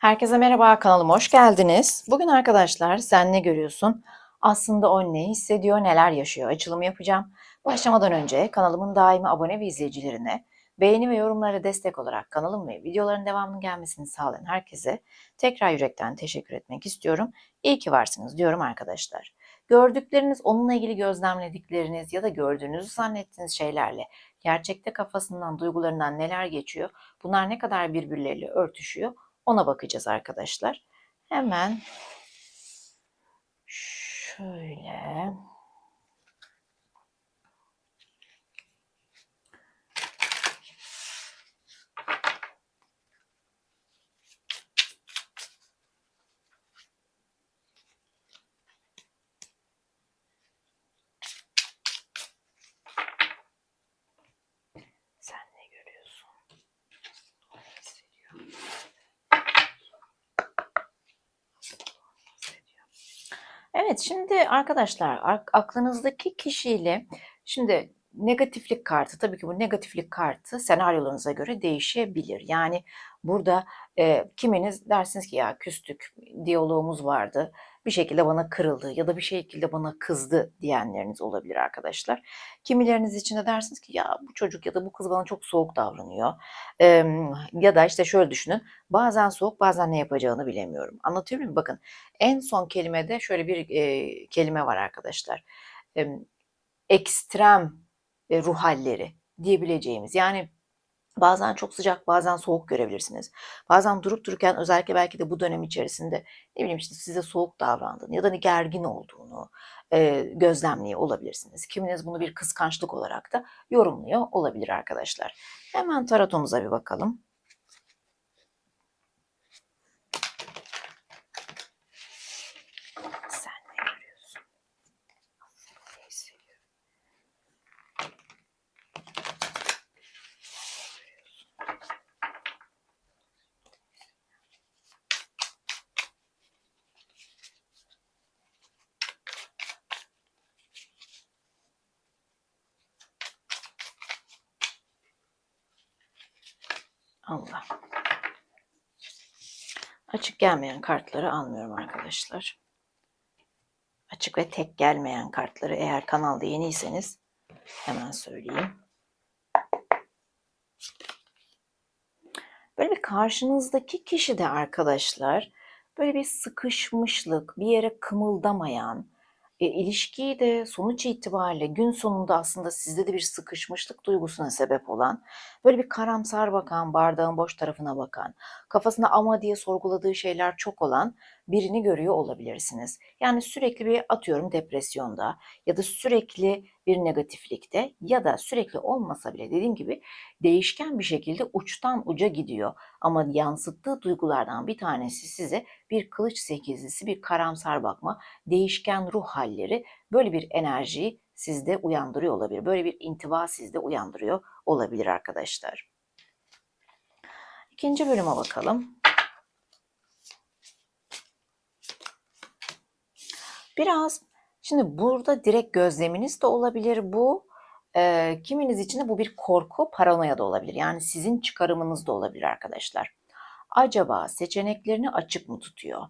Herkese merhaba, kanalıma hoş geldiniz. Bugün arkadaşlar sen ne görüyorsun? Aslında o ne hissediyor, neler yaşıyor açılımı yapacağım. Başlamadan önce kanalımın daimi abone ve izleyicilerine beğeni ve yorumlara destek olarak kanalım ve videoların devamının gelmesini sağlayan herkese tekrar yürekten teşekkür etmek istiyorum. İyi ki varsınız diyorum arkadaşlar. Gördükleriniz, onunla ilgili gözlemledikleriniz ya da gördüğünüzü zannettiğiniz şeylerle gerçekte kafasından, duygularından neler geçiyor, bunlar ne kadar birbirleriyle örtüşüyor ona bakacağız arkadaşlar. Hemen şöyle sen ne görüyorsun? Ne hissediyor? Evet, şimdi arkadaşlar ak- aklınızdaki kişiyle şimdi negatiflik kartı tabii ki bu negatiflik kartı senaryolarınıza göre değişebilir. Yani burada e, kiminiz dersiniz ki ya küstük, diyalogumuz vardı, bir şekilde bana kırıldı ya da bir şekilde bana kızdı diyenleriniz olabilir arkadaşlar. Kimileriniz için de dersiniz ki ya bu çocuk ya da bu kız bana çok soğuk davranıyor. Em, ya da işte şöyle düşünün bazen soğuk bazen ne yapacağını bilemiyorum. Anlatıyor muyum? Bakın en son kelimede şöyle bir e, kelime var arkadaşlar. E, ekstrem e, ruh halleri diyebileceğimiz. Yani bazen çok sıcak bazen soğuk görebilirsiniz. Bazen durup dururken özellikle belki de bu dönem içerisinde ne bileyim işte size soğuk davrandığını ya da gergin olduğunu e, gözlemliyor olabilirsiniz. Kiminiz bunu bir kıskançlık olarak da yorumluyor olabilir arkadaşlar. Hemen tarotumuza bir bakalım. Sen ne görüyorsun? Ne hissediyorsun? Allah. Açık gelmeyen kartları almıyorum arkadaşlar. Açık ve tek gelmeyen kartları eğer kanalda yeniyseniz hemen söyleyeyim. Böyle bir karşınızdaki kişi de arkadaşlar böyle bir sıkışmışlık, bir yere kımıldamayan, e, ilişkiyi de sonuç itibariyle gün sonunda aslında sizde de bir sıkışmışlık duygusuna sebep olan, böyle bir karamsar bakan, bardağın boş tarafına bakan, kafasında ama diye sorguladığı şeyler çok olan birini görüyor olabilirsiniz. Yani sürekli bir atıyorum depresyonda ya da sürekli bir negatiflikte ya da sürekli olmasa bile dediğim gibi değişken bir şekilde uçtan uca gidiyor. Ama yansıttığı duygulardan bir tanesi size bir kılıç sekizlisi, bir karamsar bakma, değişken ruh halleri böyle bir enerjiyi sizde uyandırıyor olabilir. Böyle bir intiba sizde uyandırıyor olabilir arkadaşlar. İkinci bölüme bakalım. Biraz şimdi burada direkt gözleminiz de olabilir bu. Eee, kiminiz için de bu bir korku, paranoya da olabilir. Yani sizin çıkarımınız da olabilir arkadaşlar. Acaba seçeneklerini açık mı tutuyor?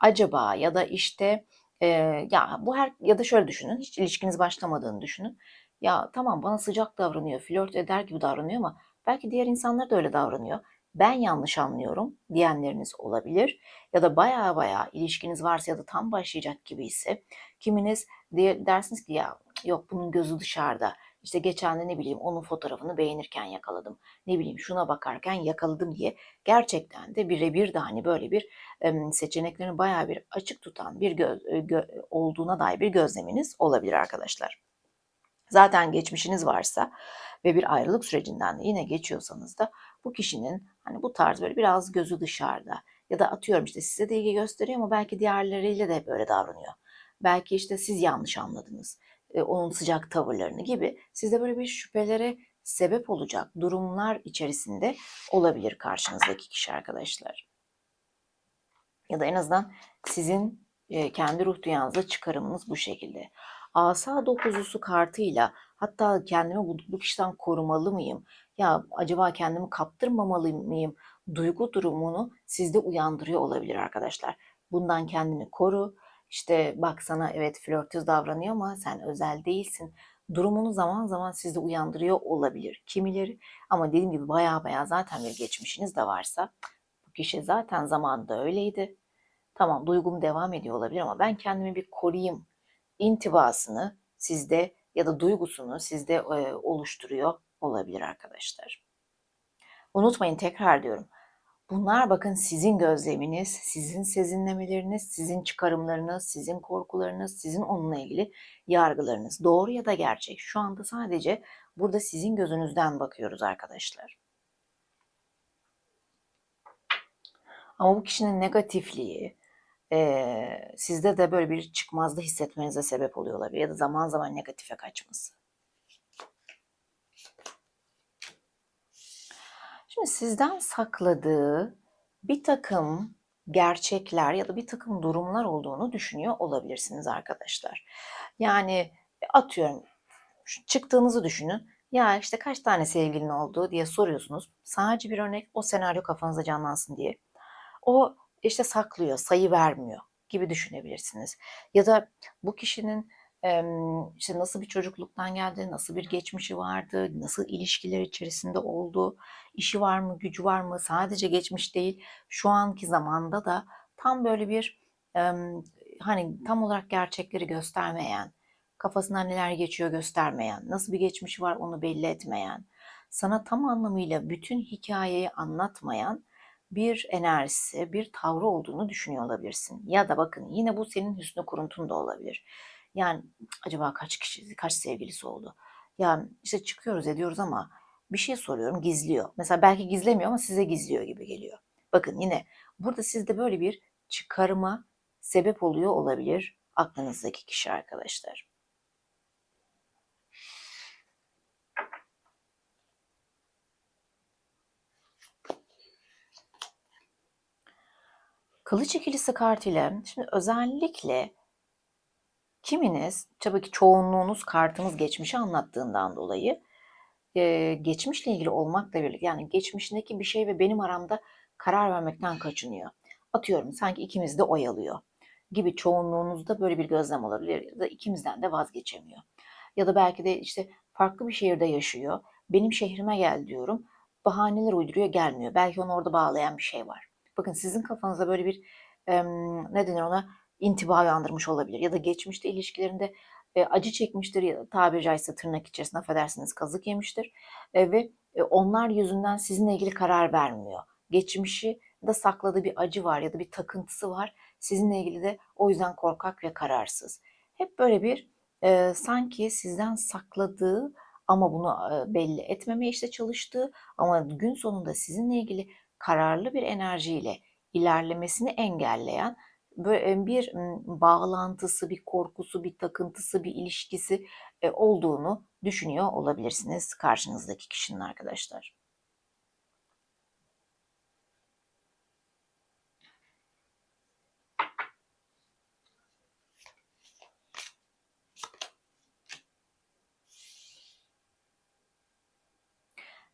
Acaba ya da işte eee, ya bu her ya da şöyle düşünün. Hiç ilişkiniz başlamadığını düşünün. Ya tamam bana sıcak davranıyor, flört eder gibi davranıyor ama belki diğer insanlar da öyle davranıyor. Ben yanlış anlıyorum diyenleriniz olabilir. Ya da baya baya ilişkiniz varsa ya da tam başlayacak gibi ise kiminiz dersiniz ki ya yok bunun gözü dışarıda. İşte geçen de ne bileyim onun fotoğrafını beğenirken yakaladım. Ne bileyim şuna bakarken yakaladım diye gerçekten de birebir de hani böyle bir seçeneklerini bayağı bir açık tutan bir göz, e, gö- olduğuna dair bir gözleminiz olabilir arkadaşlar. Zaten geçmişiniz varsa ve bir ayrılık sürecinden de yine geçiyorsanız da bu kişinin hani bu tarz böyle biraz gözü dışarıda ya da atıyorum işte size de ilgi gösteriyor ama belki diğerleriyle de böyle davranıyor. Belki işte siz yanlış anladınız e, onun sıcak tavırlarını gibi sizde böyle bir şüphelere sebep olacak durumlar içerisinde olabilir karşınızdaki kişi arkadaşlar. Ya da en azından sizin e, kendi ruh dünyanızda çıkarımınız bu şekilde. Asa dokuzusu kartıyla hatta kendimi bu, bu kişiden korumalı mıyım? Ya acaba kendimi kaptırmamalı mıyım? duygu durumunu sizde uyandırıyor olabilir arkadaşlar. Bundan kendini koru. İşte bak sana evet flörtöz davranıyor ama sen özel değilsin. Durumunu zaman zaman sizde uyandırıyor olabilir kimileri. Ama dediğim gibi baya baya zaten bir geçmişiniz de varsa bu kişi zaten zamanında öyleydi. Tamam duygum devam ediyor olabilir ama ben kendimi bir koruyayım intibasını sizde ya da duygusunu sizde oluşturuyor olabilir arkadaşlar. Unutmayın tekrar diyorum. Bunlar bakın sizin gözleminiz, sizin sezinlemeleriniz, sizin çıkarımlarınız, sizin korkularınız, sizin onunla ilgili yargılarınız. Doğru ya da gerçek. Şu anda sadece burada sizin gözünüzden bakıyoruz arkadaşlar. Ama bu kişinin negatifliği e, sizde de böyle bir çıkmazda hissetmenize sebep oluyor olabilir ya da zaman zaman negatife kaçması. Şimdi sizden sakladığı bir takım gerçekler ya da bir takım durumlar olduğunu düşünüyor olabilirsiniz arkadaşlar. Yani atıyorum çıktığınızı düşünün. Ya işte kaç tane sevgilin oldu diye soruyorsunuz. Sadece bir örnek o senaryo kafanızda canlansın diye. O işte saklıyor, sayı vermiyor gibi düşünebilirsiniz. Ya da bu kişinin işte nasıl bir çocukluktan geldi, nasıl bir geçmişi vardı, nasıl ilişkiler içerisinde oldu, işi var mı, gücü var mı, sadece geçmiş değil, şu anki zamanda da tam böyle bir hani tam olarak gerçekleri göstermeyen, kafasından neler geçiyor göstermeyen, nasıl bir geçmişi var onu belli etmeyen, sana tam anlamıyla bütün hikayeyi anlatmayan bir enerjisi, bir tavrı olduğunu düşünüyor olabilirsin. Ya da bakın yine bu senin hüsnü kuruntun da olabilir. Yani acaba kaç kişi, kaç sevgilisi oldu? Yani işte çıkıyoruz ediyoruz ama bir şey soruyorum gizliyor. Mesela belki gizlemiyor ama size gizliyor gibi geliyor. Bakın yine burada sizde böyle bir çıkarıma sebep oluyor olabilir aklınızdaki kişi arkadaşlar. Kılıç ikilisi kartıyla şimdi özellikle Kiminiz, tabii ki çoğunluğunuz kartınız geçmişi anlattığından dolayı e, geçmişle ilgili olmakla birlikte yani geçmişindeki bir şey ve benim aramda karar vermekten kaçınıyor. Atıyorum sanki ikimiz de oyalıyor gibi çoğunluğunuzda böyle bir gözlem olabilir ya da ikimizden de vazgeçemiyor. Ya da belki de işte farklı bir şehirde yaşıyor. Benim şehrime gel diyorum. Bahaneler uyduruyor gelmiyor. Belki onu orada bağlayan bir şey var. Bakın sizin kafanızda böyle bir e, ne denir ona intiba uyandırmış olabilir. Ya da geçmişte ilişkilerinde e, acı çekmiştir ya tabiri caizse tırnak içerisinde affedersiniz kazık yemiştir. E, ve e, onlar yüzünden sizinle ilgili karar vermiyor. Geçmişi de sakladığı bir acı var ya da bir takıntısı var. Sizinle ilgili de o yüzden korkak ve kararsız. Hep böyle bir e, sanki sizden sakladığı ama bunu e, belli etmemeye işte çalıştığı ama gün sonunda sizinle ilgili kararlı bir enerjiyle ilerlemesini engelleyen bir bağlantısı, bir korkusu, bir takıntısı, bir ilişkisi olduğunu düşünüyor olabilirsiniz karşınızdaki kişinin arkadaşlar.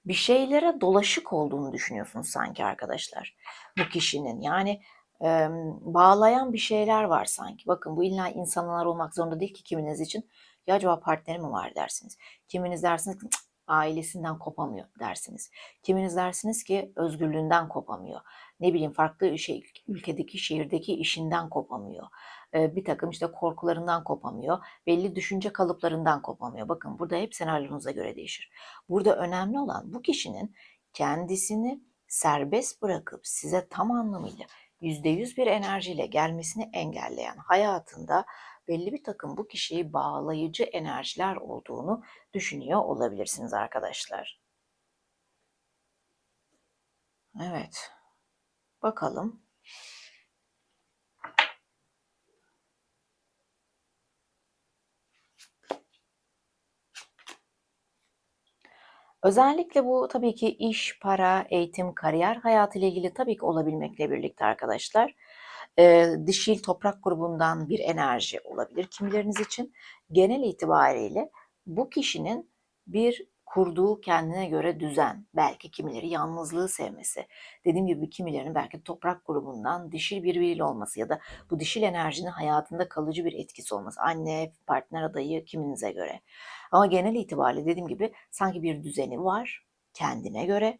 bir şeylere dolaşık olduğunu düşünüyorsunuz sanki arkadaşlar bu kişinin. Yani e, bağlayan bir şeyler var sanki. Bakın bu illa insanlar olmak zorunda değil ki kiminiz için. Ya acaba partneri mi var dersiniz. Kiminiz dersiniz ki ailesinden kopamıyor dersiniz. Kiminiz dersiniz ki özgürlüğünden kopamıyor. Ne bileyim farklı şey, ülkedeki, şehirdeki işinden kopamıyor. Ee, bir takım işte korkularından kopamıyor. Belli düşünce kalıplarından kopamıyor. Bakın burada hep senaryonuza göre değişir. Burada önemli olan bu kişinin kendisini serbest bırakıp size tam anlamıyla %100 bir enerjiyle gelmesini engelleyen hayatında belli bir takım bu kişiyi bağlayıcı enerjiler olduğunu düşünüyor olabilirsiniz arkadaşlar. Evet. Bakalım. Özellikle bu tabii ki iş, para, eğitim, kariyer hayatı ile ilgili tabii ki olabilmekle birlikte arkadaşlar. E, dişil toprak grubundan bir enerji olabilir kimileriniz için. Genel itibariyle bu kişinin bir kurduğu kendine göre düzen, belki kimileri yalnızlığı sevmesi, dediğim gibi kimilerinin belki toprak grubundan dişil bir biriyle olması ya da bu dişil enerjinin hayatında kalıcı bir etkisi olması, anne, partner adayı kiminize göre. Ama genel itibariyle dediğim gibi sanki bir düzeni var kendine göre.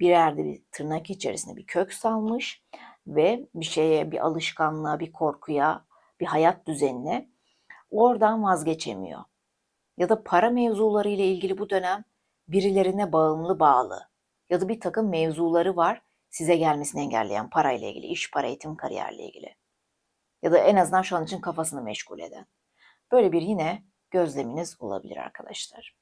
Bir yerde bir tırnak içerisinde bir kök salmış ve bir şeye, bir alışkanlığa, bir korkuya, bir hayat düzenine oradan vazgeçemiyor. Ya da para mevzuları ile ilgili bu dönem birilerine bağımlı bağlı ya da bir takım mevzuları var size gelmesini engelleyen parayla ilgili, iş, para, eğitim, kariyerle ilgili. Ya da en azından şu an için kafasını meşgul eden. Böyle bir yine gözleminiz olabilir arkadaşlar.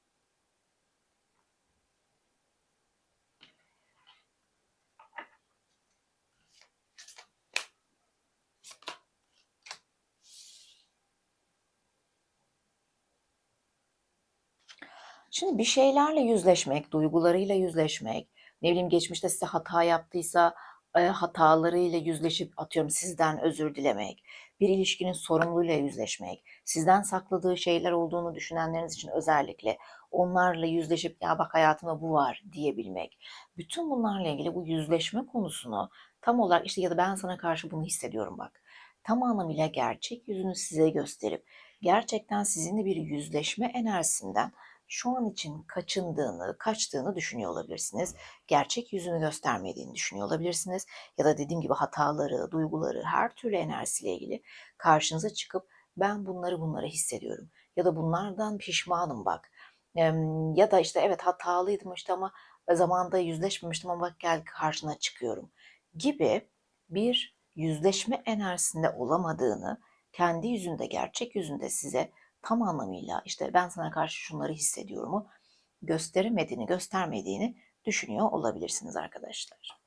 Şimdi bir şeylerle yüzleşmek, duygularıyla yüzleşmek, ne bileyim geçmişte size hata yaptıysa e, hatalarıyla yüzleşip atıyorum sizden özür dilemek, bir ilişkinin sorumluluğuyla yüzleşmek, sizden sakladığı şeyler olduğunu düşünenleriniz için özellikle onlarla yüzleşip ya bak hayatımda bu var diyebilmek. Bütün bunlarla ilgili bu yüzleşme konusunu tam olarak işte ya da ben sana karşı bunu hissediyorum bak. Tam anlamıyla gerçek yüzünü size gösterip gerçekten sizinle bir yüzleşme enerjisinden şu an için kaçındığını, kaçtığını düşünüyor olabilirsiniz. Gerçek yüzünü göstermediğini düşünüyor olabilirsiniz. Ya da dediğim gibi hataları, duyguları, her türlü enerjisiyle ilgili karşınıza çıkıp ben bunları bunları hissediyorum. Ya da bunlardan pişmanım bak. Ya da işte evet hatalıydım işte ama zamanda yüzleşmemiştim ama bak gel karşına çıkıyorum gibi bir yüzleşme enerjisinde olamadığını kendi yüzünde, gerçek yüzünde size tam anlamıyla işte ben sana karşı şunları hissediyorumu gösteremediğini, göstermediğini düşünüyor olabilirsiniz arkadaşlar.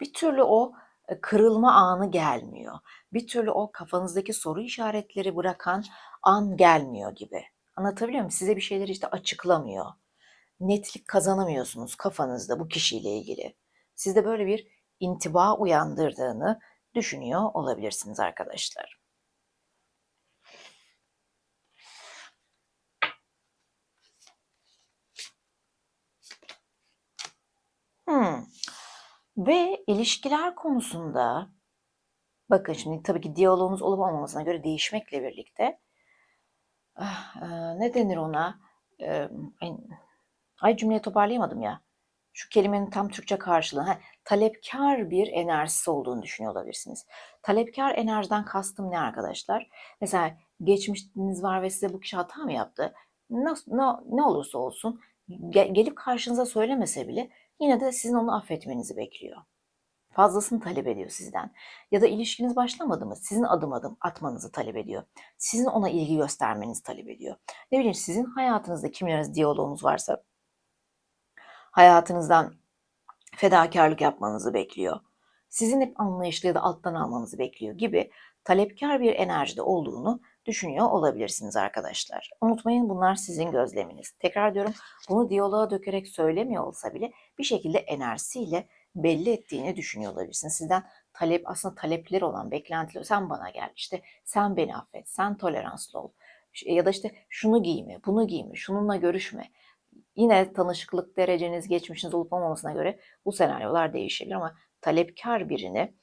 Bir türlü o e, kırılma anı gelmiyor. Bir türlü o kafanızdaki soru işaretleri bırakan an gelmiyor gibi. Anlatabiliyor muyum? Size bir şeyleri işte açıklamıyor netlik kazanamıyorsunuz kafanızda bu kişiyle ilgili. Sizde böyle bir intiba uyandırdığını düşünüyor olabilirsiniz arkadaşlar. Hmm. Ve ilişkiler konusunda bakın şimdi tabii ki diyaloğunuz olup olmamasına göre değişmekle birlikte ah, ne denir ona Ay cümleyi toparlayamadım ya. Şu kelimenin tam Türkçe karşılığı. Ha, talepkar bir enerjisi olduğunu düşünüyor olabilirsiniz. Talepkar enerjiden kastım ne arkadaşlar? Mesela geçmişiniz var ve size bu kişi hata mı yaptı? Ne, ne, ne olursa olsun gelip karşınıza söylemese bile yine de sizin onu affetmenizi bekliyor. Fazlasını talep ediyor sizden. Ya da ilişkiniz başlamadı mı? Sizin adım adım atmanızı talep ediyor. Sizin ona ilgi göstermenizi talep ediyor. Ne bileyim sizin hayatınızda kimleriniz diyaloğunuz varsa hayatınızdan fedakarlık yapmanızı bekliyor. Sizin hep anlayışlı ya da alttan almanızı bekliyor gibi talepkar bir enerjide olduğunu düşünüyor olabilirsiniz arkadaşlar. Unutmayın bunlar sizin gözleminiz. Tekrar diyorum bunu diyaloğa dökerek söylemiyor olsa bile bir şekilde enerjisiyle belli ettiğini düşünüyor olabilirsiniz. Sizden talep aslında talepleri olan beklentiler sen bana gel işte sen beni affet sen toleranslı ol ya da işte şunu giyme bunu giyme şununla görüşme Yine tanışıklık dereceniz, geçmişiniz olup olmamasına göre bu senaryolar değişebilir ama talepkar birini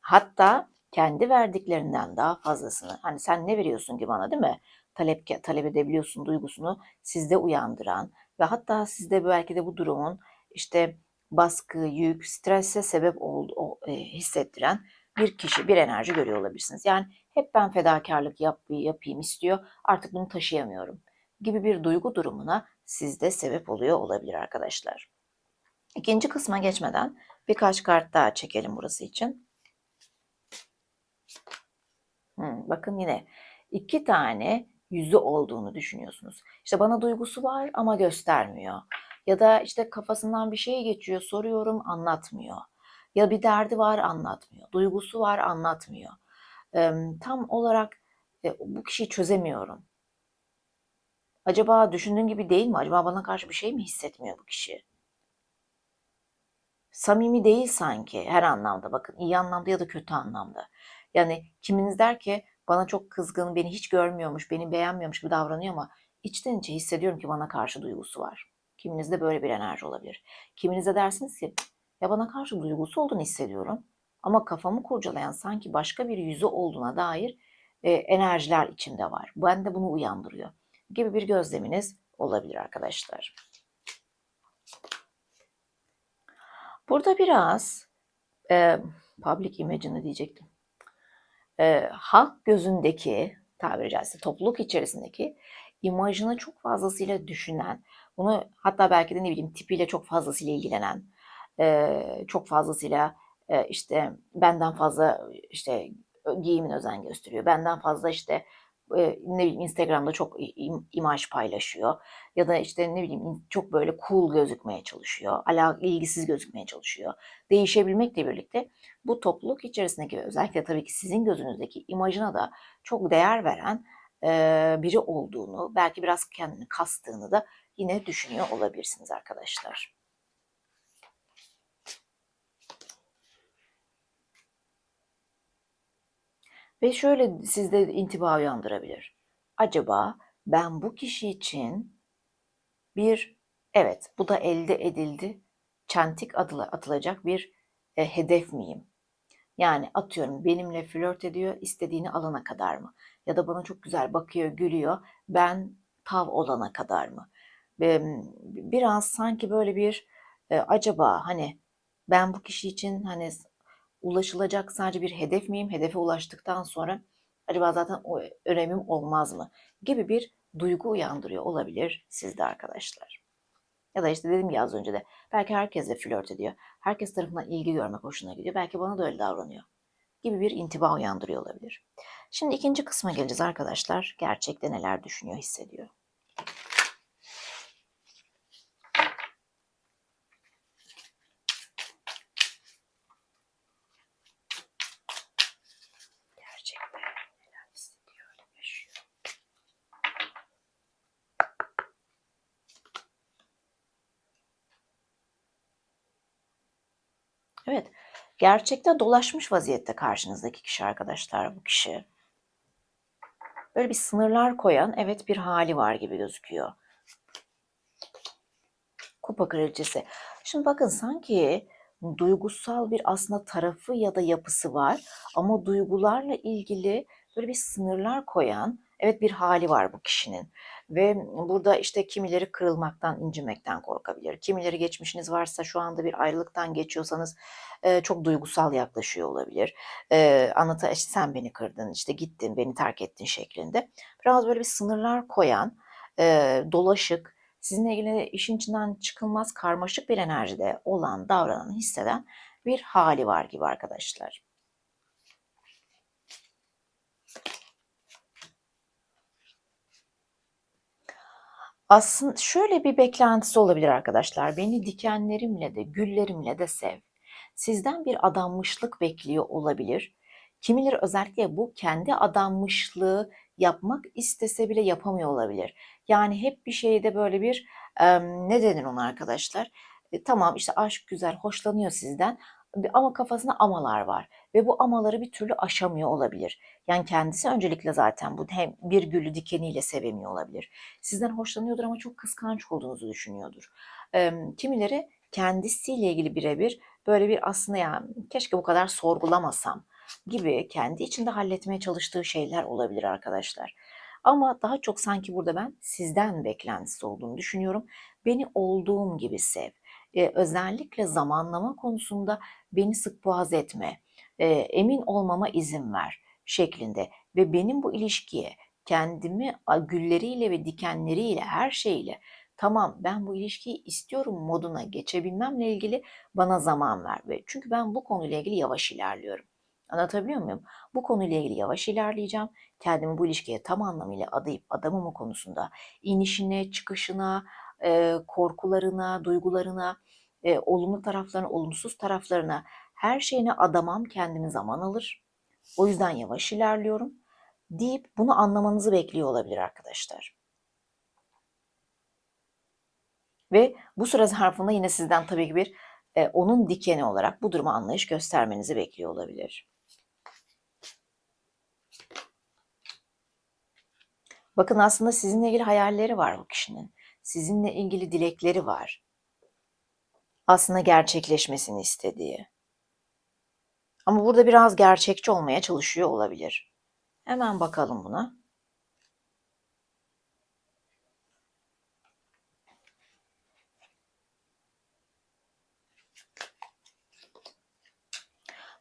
hatta kendi verdiklerinden daha fazlasını hani sen ne veriyorsun ki bana değil mi? Talep, talep edebiliyorsun duygusunu sizde uyandıran ve hatta sizde belki de bu durumun işte baskı, yük, strese sebep oldu, o, e, hissettiren bir kişi, bir enerji görüyor olabilirsiniz. Yani hep ben fedakarlık yap, yapayım istiyor, artık bunu taşıyamıyorum gibi bir duygu durumuna sizde sebep oluyor olabilir arkadaşlar. İkinci kısma geçmeden birkaç kart daha çekelim burası için. Hmm, bakın yine iki tane yüzü olduğunu düşünüyorsunuz. İşte bana duygusu var ama göstermiyor. Ya da işte kafasından bir şey geçiyor, soruyorum anlatmıyor. Ya bir derdi var anlatmıyor. Duygusu var anlatmıyor. Tam olarak e, bu kişiyi çözemiyorum. Acaba düşündüğün gibi değil mi? Acaba bana karşı bir şey mi hissetmiyor bu kişi? samimi değil sanki her anlamda bakın iyi anlamda ya da kötü anlamda. Yani kiminiz der ki bana çok kızgın, beni hiç görmüyormuş, beni beğenmiyormuş gibi davranıyor ama içten içe hissediyorum ki bana karşı duygusu var. Kiminizde böyle bir enerji olabilir. Kiminizde dersiniz ki ya bana karşı duygusu olduğunu hissediyorum ama kafamı kurcalayan sanki başka bir yüzü olduğuna dair e, enerjiler içimde var. Ben de bunu uyandırıyor gibi bir gözleminiz olabilir arkadaşlar. Burada biraz e, public image'ını diyecektim. E, halk gözündeki tabiri caizse topluluk içerisindeki imajını çok fazlasıyla düşünen, bunu hatta belki de ne bileyim tipiyle çok fazlasıyla ilgilenen, e, çok fazlasıyla e, işte benden fazla işte giyimin özen gösteriyor. Benden fazla işte e, ne bileyim Instagram'da çok im, imaj paylaşıyor ya da işte ne bileyim çok böyle cool gözükmeye çalışıyor, ala ilgisiz gözükmeye çalışıyor. Değişebilmekle birlikte bu topluluk içerisindeki özellikle tabii ki sizin gözünüzdeki imajına da çok değer veren e, biri olduğunu, belki biraz kendini kastığını da yine düşünüyor olabilirsiniz arkadaşlar. Ve şöyle sizde intiba uyandırabilir. Acaba ben bu kişi için bir evet bu da elde edildi çentik atılacak bir e, hedef miyim? Yani atıyorum benimle flört ediyor istediğini alana kadar mı? Ya da bana çok güzel bakıyor gülüyor ben tav olana kadar mı? Ve biraz sanki böyle bir e, acaba hani ben bu kişi için hani ulaşılacak sadece bir hedef miyim? Hedefe ulaştıktan sonra acaba zaten o önemim olmaz mı? Gibi bir duygu uyandırıyor olabilir sizde arkadaşlar. Ya da işte dedim ya az önce de belki herkesle flört ediyor. Herkes tarafından ilgi görmek hoşuna gidiyor. Belki bana da öyle davranıyor. Gibi bir intiba uyandırıyor olabilir. Şimdi ikinci kısma geleceğiz arkadaşlar. Gerçekte neler düşünüyor, hissediyor. Evet, gerçekte dolaşmış vaziyette karşınızdaki kişi arkadaşlar bu kişi. Böyle bir sınırlar koyan evet bir hali var gibi gözüküyor. Kupa kraliçesi. Şimdi bakın sanki duygusal bir aslında tarafı ya da yapısı var ama duygularla ilgili böyle bir sınırlar koyan evet bir hali var bu kişinin. Ve burada işte kimileri kırılmaktan, incinmekten korkabilir. Kimileri geçmişiniz varsa şu anda bir ayrılıktan geçiyorsanız e, çok duygusal yaklaşıyor olabilir. E, anlata işte sen beni kırdın, işte gittin, beni terk ettin şeklinde. Biraz böyle bir sınırlar koyan, e, dolaşık, sizinle ilgili işin içinden çıkılmaz karmaşık bir enerjide olan, davranan, hisseden bir hali var gibi arkadaşlar. Aslında şöyle bir beklentisi olabilir arkadaşlar. Beni dikenlerimle de güllerimle de sev. Sizden bir adanmışlık bekliyor olabilir. Kimileri özellikle bu kendi adanmışlığı yapmak istese bile yapamıyor olabilir. Yani hep bir şeyde böyle bir ne denir ona arkadaşlar? E, tamam işte aşk güzel, hoşlanıyor sizden ama kafasında amalar var ve bu amaları bir türlü aşamıyor olabilir. Yani kendisi öncelikle zaten bu hem bir gülü dikeniyle sevemiyor olabilir. Sizden hoşlanıyordur ama çok kıskanç olduğunuzu düşünüyordur. Kimileri kendisiyle ilgili birebir böyle bir aslında ya keşke bu kadar sorgulamasam gibi kendi içinde halletmeye çalıştığı şeyler olabilir arkadaşlar. Ama daha çok sanki burada ben sizden beklentisi olduğunu düşünüyorum. Beni olduğum gibi sev. Ee, özellikle zamanlama konusunda beni sık boğaz etme, e, emin olmama izin ver şeklinde ve benim bu ilişkiye kendimi gülleriyle ve dikenleriyle her şeyle tamam ben bu ilişkiyi istiyorum moduna geçebilmemle ilgili bana zaman ver ve çünkü ben bu konuyla ilgili yavaş ilerliyorum. Anlatabiliyor muyum? Bu konuyla ilgili yavaş ilerleyeceğim. Kendimi bu ilişkiye tam anlamıyla adayıp adamımı konusunda inişine, çıkışına, e, korkularına, duygularına, e, olumlu taraflarına, olumsuz taraflarına her şeyine adamam kendimi zaman alır. O yüzden yavaş ilerliyorum deyip bunu anlamanızı bekliyor olabilir arkadaşlar. Ve bu süre zarfında yine sizden tabii ki bir e, onun dikeni olarak bu duruma anlayış göstermenizi bekliyor olabilir. Bakın aslında sizinle ilgili hayalleri var bu kişinin. Sizinle ilgili dilekleri var. Aslında gerçekleşmesini istediği. Ama burada biraz gerçekçi olmaya çalışıyor olabilir. Hemen bakalım buna.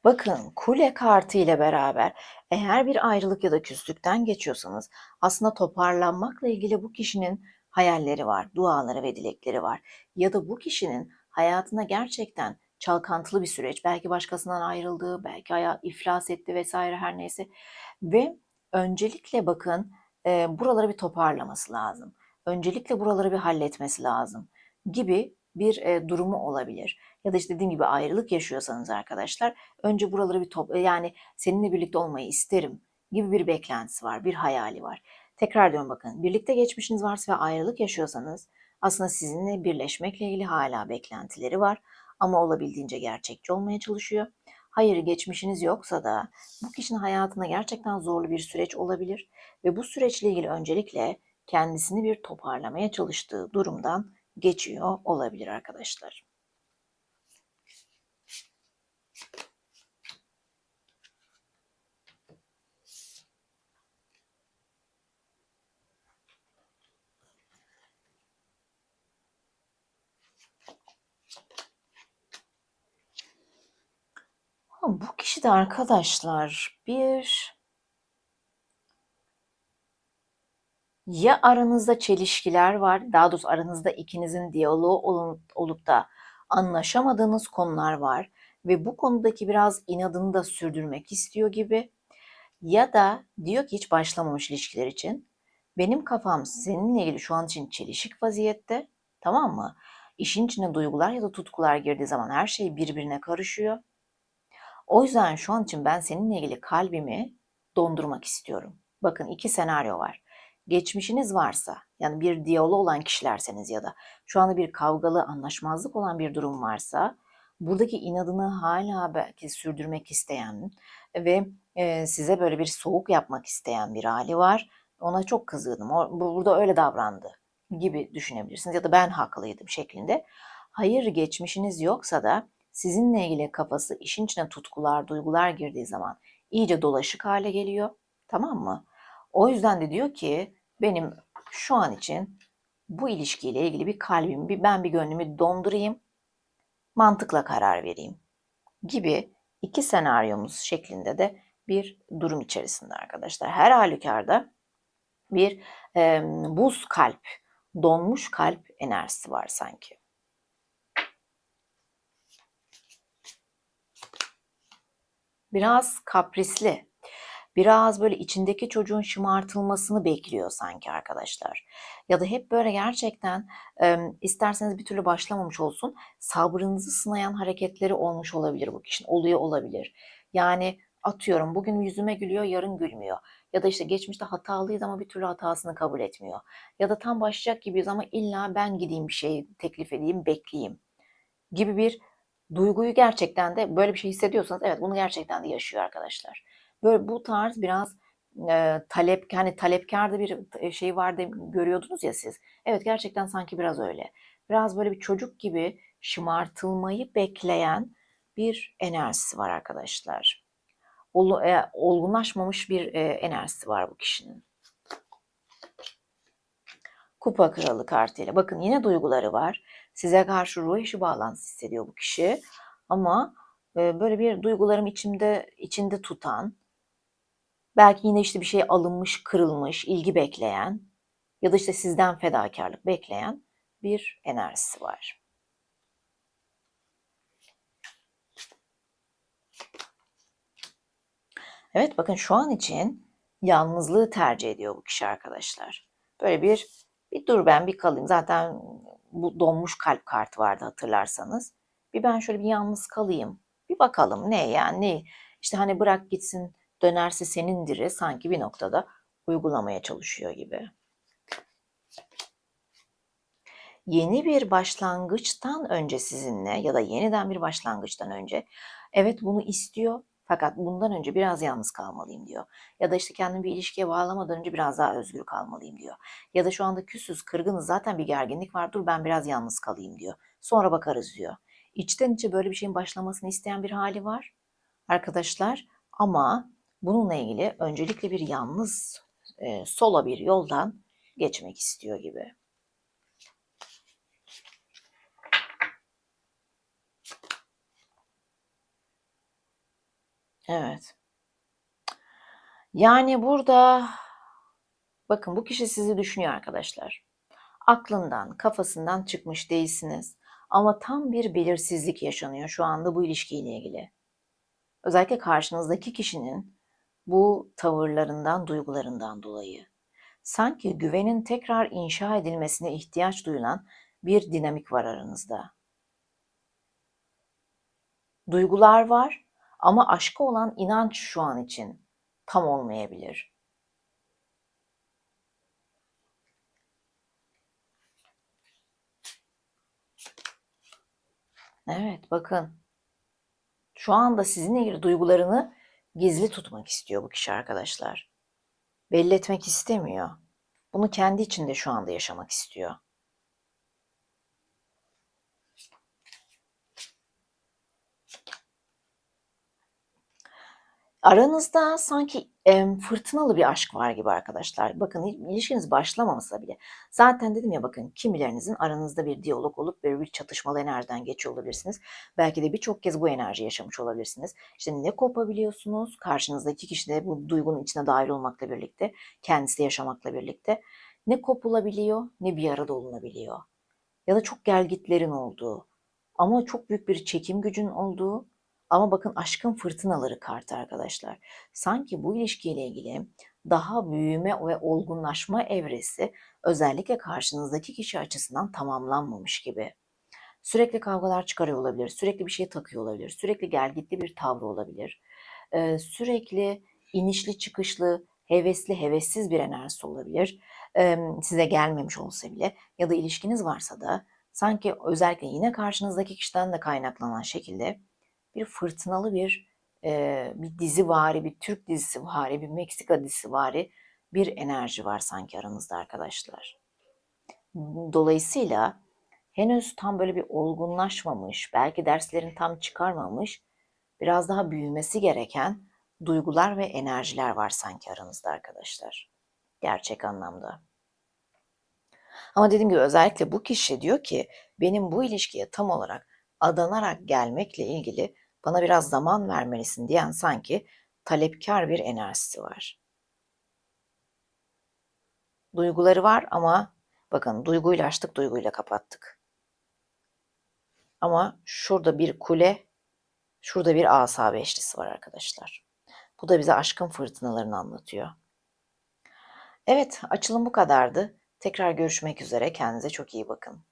Bakın kule kartı ile beraber eğer bir ayrılık ya da küslükten geçiyorsanız aslında toparlanmakla ilgili bu kişinin hayalleri var, duaları ve dilekleri var. Ya da bu kişinin hayatına gerçekten çalkantılı bir süreç, belki başkasından ayrıldığı, belki hayat iflas etti vesaire her neyse. Ve öncelikle bakın e, buraları bir toparlaması lazım. Öncelikle buraları bir halletmesi lazım gibi bir e, durumu olabilir. Ya da işte dediğim gibi ayrılık yaşıyorsanız arkadaşlar önce buraları bir top yani seninle birlikte olmayı isterim gibi bir beklentisi var, bir hayali var. Tekrar diyorum bakın birlikte geçmişiniz varsa ve ayrılık yaşıyorsanız aslında sizinle birleşmekle ilgili hala beklentileri var ama olabildiğince gerçekçi olmaya çalışıyor. Hayır geçmişiniz yoksa da bu kişinin hayatında gerçekten zorlu bir süreç olabilir ve bu süreçle ilgili öncelikle kendisini bir toparlamaya çalıştığı durumdan geçiyor olabilir arkadaşlar. Bu kişi de arkadaşlar bir ya aranızda çelişkiler var, daha doğrusu aranızda ikinizin diyaloğu olup da anlaşamadığınız konular var ve bu konudaki biraz inadını da sürdürmek istiyor gibi ya da diyor ki hiç başlamamış ilişkiler için benim kafam seninle ilgili şu an için çelişik vaziyette tamam mı? İşin içine duygular ya da tutkular girdiği zaman her şey birbirine karışıyor. O yüzden şu an için ben seninle ilgili kalbimi dondurmak istiyorum. Bakın iki senaryo var geçmişiniz varsa yani bir diyaloğu olan kişilerseniz ya da şu anda bir kavgalı anlaşmazlık olan bir durum varsa buradaki inadını hala belki sürdürmek isteyen ve e, size böyle bir soğuk yapmak isteyen bir hali var. Ona çok kızgınım. O, burada öyle davrandı gibi düşünebilirsiniz ya da ben haklıydım şeklinde. Hayır geçmişiniz yoksa da sizinle ilgili kafası işin içine tutkular, duygular girdiği zaman iyice dolaşık hale geliyor. Tamam mı? O yüzden de diyor ki benim şu an için bu ilişkiyle ilgili bir kalbimi, bir ben bir gönlümü dondurayım, mantıkla karar vereyim gibi iki senaryomuz şeklinde de bir durum içerisinde arkadaşlar. Her halükarda bir e, buz kalp, donmuş kalp enerjisi var sanki. Biraz kaprisli, biraz böyle içindeki çocuğun şımartılmasını bekliyor sanki arkadaşlar. Ya da hep böyle gerçekten e, isterseniz bir türlü başlamamış olsun sabrınızı sınayan hareketleri olmuş olabilir bu kişinin. Oluyor olabilir. Yani atıyorum bugün yüzüme gülüyor yarın gülmüyor. Ya da işte geçmişte hatalıydı ama bir türlü hatasını kabul etmiyor. Ya da tam başlayacak gibiyiz ama illa ben gideyim bir şey teklif edeyim bekleyeyim gibi bir duyguyu gerçekten de böyle bir şey hissediyorsanız evet bunu gerçekten de yaşıyor arkadaşlar. Böyle bu tarz biraz e, talep hani talepkarda bir şey vardı görüyordunuz ya siz. Evet gerçekten sanki biraz öyle. Biraz böyle bir çocuk gibi şımartılmayı bekleyen bir enerjisi var arkadaşlar. Ol, e, olgunlaşmamış bir e, enerjisi var bu kişinin. Kupa kralı kartıyla. Bakın yine duyguları var. Size karşı ruh eşi bağlantısı hissediyor bu kişi. Ama e, böyle bir duygularım içimde içinde tutan, Belki yine işte bir şey alınmış, kırılmış, ilgi bekleyen ya da işte sizden fedakarlık bekleyen bir enerjisi var. Evet bakın şu an için yalnızlığı tercih ediyor bu kişi arkadaşlar. Böyle bir bir dur ben bir kalayım. Zaten bu donmuş kalp kartı vardı hatırlarsanız. Bir ben şöyle bir yalnız kalayım. Bir bakalım ne yani ne işte hani bırak gitsin dönerse senindir'i sanki bir noktada uygulamaya çalışıyor gibi. yeni bir başlangıçtan önce sizinle ya da yeniden bir başlangıçtan önce evet bunu istiyor fakat bundan önce biraz yalnız kalmalıyım diyor. Ya da işte kendimi bir ilişkiye bağlamadan önce biraz daha özgür kalmalıyım diyor. Ya da şu anda küsüz, kırgınız zaten bir gerginlik var dur ben biraz yalnız kalayım diyor. Sonra bakarız diyor. İçten içe böyle bir şeyin başlamasını isteyen bir hali var arkadaşlar ama bununla ilgili öncelikle bir yalnız e, sola bir yoldan geçmek istiyor gibi. Evet. Yani burada bakın bu kişi sizi düşünüyor arkadaşlar. Aklından, kafasından çıkmış değilsiniz. Ama tam bir belirsizlik yaşanıyor şu anda bu ilişkiyle ilgili. Özellikle karşınızdaki kişinin bu tavırlarından, duygularından dolayı. Sanki güvenin tekrar inşa edilmesine ihtiyaç duyulan bir dinamik var aranızda. Duygular var ama aşka olan inanç şu an için tam olmayabilir. Evet, bakın. Şu anda sizinle ilgili duygularını gizli tutmak istiyor bu kişi arkadaşlar. Belli etmek istemiyor. Bunu kendi içinde şu anda yaşamak istiyor. Aranızda sanki em, fırtınalı bir aşk var gibi arkadaşlar. Bakın ilişkiniz başlamamasa bile. Zaten dedim ya bakın kimilerinizin aranızda bir diyalog olup böyle bir çatışmalı enerjiden geçiyor olabilirsiniz. Belki de birçok kez bu enerji yaşamış olabilirsiniz. İşte ne kopabiliyorsunuz? Karşınızdaki kişi de bu duygunun içine dahil olmakla birlikte, kendisi yaşamakla birlikte ne kopulabiliyor ne bir arada olunabiliyor. Ya da çok gelgitlerin olduğu ama çok büyük bir çekim gücün olduğu ama bakın aşkın fırtınaları kartı arkadaşlar. Sanki bu ilişkiyle ilgili daha büyüme ve olgunlaşma evresi özellikle karşınızdaki kişi açısından tamamlanmamış gibi. Sürekli kavgalar çıkarıyor olabilir, sürekli bir şey takıyor olabilir, sürekli gelgitli bir tavrı olabilir. Ee, sürekli inişli çıkışlı, hevesli, hevessiz bir enerjisi olabilir. Ee, size gelmemiş olsa bile ya da ilişkiniz varsa da sanki özellikle yine karşınızdaki kişiden de kaynaklanan şekilde bir fırtınalı bir e, bir dizi vari, bir Türk dizisi vari, bir Meksika dizisi vari bir enerji var sanki aranızda arkadaşlar. Dolayısıyla henüz tam böyle bir olgunlaşmamış, belki derslerini tam çıkarmamış, biraz daha büyümesi gereken duygular ve enerjiler var sanki aranızda arkadaşlar. Gerçek anlamda. Ama dediğim gibi özellikle bu kişi diyor ki benim bu ilişkiye tam olarak adanarak gelmekle ilgili bana biraz zaman vermelisin diyen sanki talepkar bir enerjisi var. Duyguları var ama bakın duyguyla açtık, duyguyla kapattık. Ama şurada bir kule, şurada bir asa beşlisi var arkadaşlar. Bu da bize aşkın fırtınalarını anlatıyor. Evet, açılım bu kadardı. Tekrar görüşmek üzere. Kendinize çok iyi bakın.